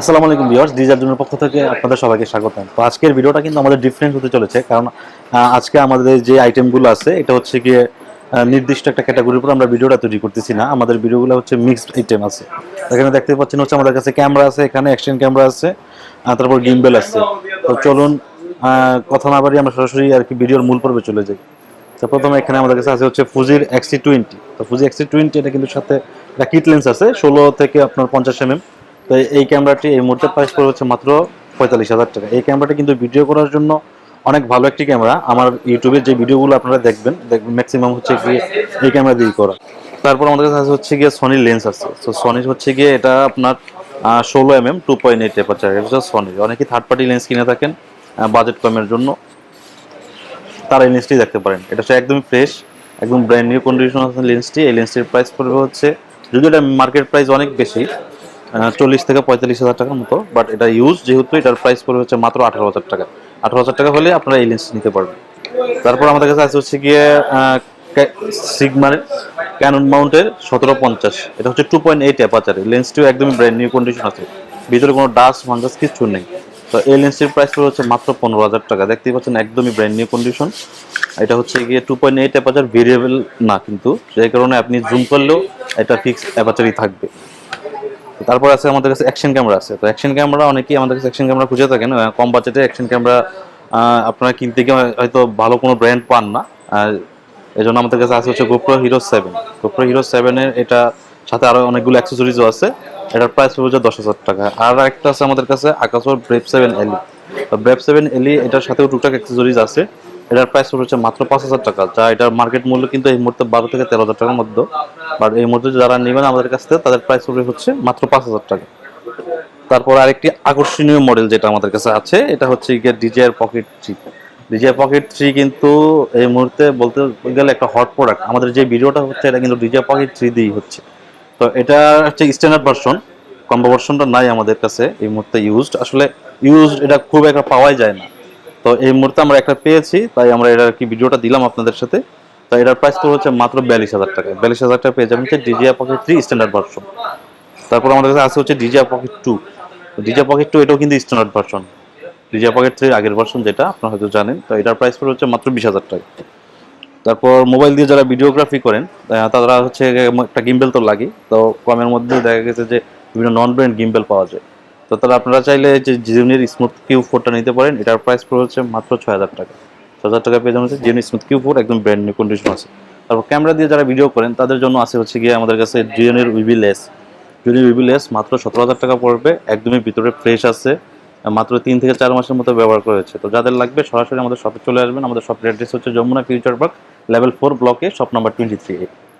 আসসালামু আলাইকুম viewers desire জন্য পক্ষ থেকে আপনাদের সবাইকে স্বাগত তো আজকের ভিডিওটা কিন্তু আমাদের ডিফারেন্ট হতে চলেছে, কারণ আজকে আমাদের যে আইটেমগুলো আছে, এটা হচ্ছে গিয়ে নির্দিষ্ট একটা ক্যাটাগরির উপর আমরা ভিডিওটা তৈরি করতেছি না। আমাদের ভিডিওগুলো হচ্ছে মিক্সড আইটেম আছে। এখানে দেখতে পাচ্ছেন হচ্ছে আমাদের কাছে ক্যামেরা আছে, এখানে অ্যাকশন ক্যামেরা আছে তারপর গিম্বেল আছে। তো চলুন কথা না বাড়ি আমরা সরাসরি আর কি ভিডিওর মূল পর্বে চলে যাই। তো প্রথমে এখানে আমাদের কাছে আছে হচ্ছে ফুজির এক্সি টোয়েন্টি তো ফুজি এক্সি টোয়েন্টি এটা কিন্তু সাথে একটা কিট লেন্স আছে, ষোলো থেকে আপনার পঞ্চাশ এমএম তো এই ক্যামেরাটি এই মুহূর্তে প্রাইস পড়ে হচ্ছে মাত্র পঁয়তাল্লিশ হাজার টাকা। এই ক্যামেরাটি কিন্তু ভিডিও করার জন্য অনেক ভালো একটি ক্যামেরা আমার ইউটিউবের যে ভিডিওগুলো আপনারা দেখবেন দেখবেন ম্যাক্সিমাম হচ্ছে গিয়ে এই ক্যামেরা দিয়ে করা। তারপর আমাদের কাছে হচ্ছে গিয়ে সনির লেন্স আছে। তো সনি হচ্ছে গিয়ে এটা আপনার ষোলো M M two point eight aperture এটা সনির অনেকে থার্ড পার্টি লেন্স কিনে থাকেন বাজেট কমের জন্য। তারা এই লেন্সটি দেখতে পারেন। এটা হচ্ছে একদম ফ্রেশ একদম ব্র্যান্ড নিউ কন্ডিশন আছে লেন্সটি এই লেন্সটির প্রাইস পড়বে হচ্ছে যদিও এটা মার্কেট প্রাইস অনেক বেশি চল্লিশ থেকে পঁয়তাল্লিশ হাজার টাকার মতো বাট এটা ইউজ যেহেতু এটার প্রাইস পড়বে হচ্ছে মাত্র আঠারো হাজার টাকা। আঠারো হাজার টাকা হলে আপনারা এই লেন্স নিতে পারবেন। তারপর আমাদের কাছে আছে হচ্ছে গিয়ে সিগমার ক্যানন মাউন্টের সতেরো পঞ্চাশ। এটা হচ্ছে টু পয়েন্ট এইট অ্যাপাচারে লেন্সটিও একদমই ব্র্যান্ড নিউ কন্ডিশন আছে। ভিতরে কোনো ডাস্ট ফাঙ্গাস কিছু নেই। তো এই লেন্সটির প্রাইস পড়ে হচ্ছে মাত্র পনেরো হাজার টাকা। দেখতেই পাচ্ছেন একদমই ব্র্যান্ড নিউ কন্ডিশন এটা হচ্ছে গিয়ে two point eight aperture variable না কিন্তু। সেই কারণে আপনি জুম করলেও এটা ফিক্সড অ্যাপাচারই থাকবে। তারপর আছে আমাদের কাছে অ্যাকশন ক্যামেরা আছে। তো অ্যাকশন ক্যামেরা অনেকেই আমাদের কাছে অ্যাকশন ক্যামেরা খুঁজে থাকেন কম বাজেটে অ্যাকশন ক্যামেরা আপনারা কিনতে গিয়ে হয়তো ভালো কোনো ব্র্যান্ড পান না। এই জন্য আমাদের কাছে আছে হচ্ছে GoPro Hero seven GoPro Hero সেভেনের এটা সাথে আরও অনেকগুলো অ্যাক্সেসরিজও আছে। এটার প্রাইস পড়বে দশ হাজার টাকা। আর একটা আছে আমাদের কাছে আকাশর Brave seven LE Brave seven LE এটার সাথেও টুকটাক অ্যাক্সেসরিজ আছে। এটার প্রাইস হচ্ছে মাত্র পাঁচ হাজার টাকা, যা এটার মার্কেট মূল্য কিন্তু এই মুহূর্তে বারো থেকে তেরো হাজার টাকার মধ্যে। বাট এই মুহূর্তে যারা নেবেন আমাদের কাছ থেকে, তাদের প্রাইস হচ্ছে মাত্র পাঁচ হাজার টাকা। তারপর আরেকটি আকর্ষণীয় মডেল যেটা আমাদের কাছে আছে, এটা হচ্ছে গিয়ে DJI Pocket three DJI Pocket three কিন্তু এই মুহূর্তে বলতে গেলে একটা হট প্রোডাক্ট আমাদের যে ভিডিওটা হচ্ছে, এটা কিন্তু ডিজিআর পকেট থ্রি দিয়েই হচ্ছে। তো এটা হচ্ছে স্ট্যান্ডার্ড ভার্সন কম্বো ভার্সনটা নাই আমাদের কাছে এই মুহূর্তে ইউজড আসলে ইউজড এটা খুব একটা পাওয়াই যায় না। তো এই মুহূর্তে আমরা একটা পেয়েছি, তাই আমরা এটা কি ভিডিওটা দিলাম আপনাদের সাথে। তো এটার প্রাইস তো হচ্ছে মাত্র বিয়াল্লিশ হাজার টাকা। বিয়াল্লিশ হাজার টাকা পেয়ে যাবেন হচ্ছে DJI Pocket three standard version তারপর আমাদের কাছে আছে হচ্ছে DJI Pocket two DJI Pocket two এটাও কিন্তু স্ট্যান্ডার্ড ভার্সন ডিজিআর পকেট থ্রির আগের ভার্সন যেটা, আপনারা হয়তো জানেন। তো এটার প্রাইস পড়ে হচ্ছে মাত্র বিশ হাজার টাকা। তারপর মোবাইল দিয়ে যারা ভিডিওগ্রাফি করেন তারা হচ্ছে একটা গিম্বেল তো লাগে তো কমের মধ্যে দেখা গেছে যে বিভিন্ন নন ব্র্যান্ড গিম্বেল পাওয়া যায়। তো তারা আপনারা চাইলে যে জিওনির স্মুথ কিউ ফোরটা নিতে পারেন, এটার প্রাইস পড়ে হচ্ছে মাত্র ছয় হাজার টাকা। ছ হাজার টাকা পেয়ে যাবেন জিওনি স্মুথ কিউ ফোর একদম ব্র্যান্ড নিউ কন্ডিশন আছে। তারপর ক্যামেরা দিয়ে যারা ভিডিও করেন, তাদের জন্য আছে হচ্ছে গিয়ে আমাদের কাছে জিওনির উইবি লেস জিওনির উইবি লেস মাত্র সতেরো হাজার টাকা পড়বে, একদমই ভিতরে ফ্রেশ আছে, মাত্র তিন থেকে চার মাসের মতো ব্যবহার করেছে তো যাদের লাগবে সরাসরি আমাদের শপে চলে আসবেন। আমাদের শপের অ্যাড্রেস হচ্ছে Jamuna Future Park level four ব্লকে শপ নাম্বার টোয়েন্টি থ্রি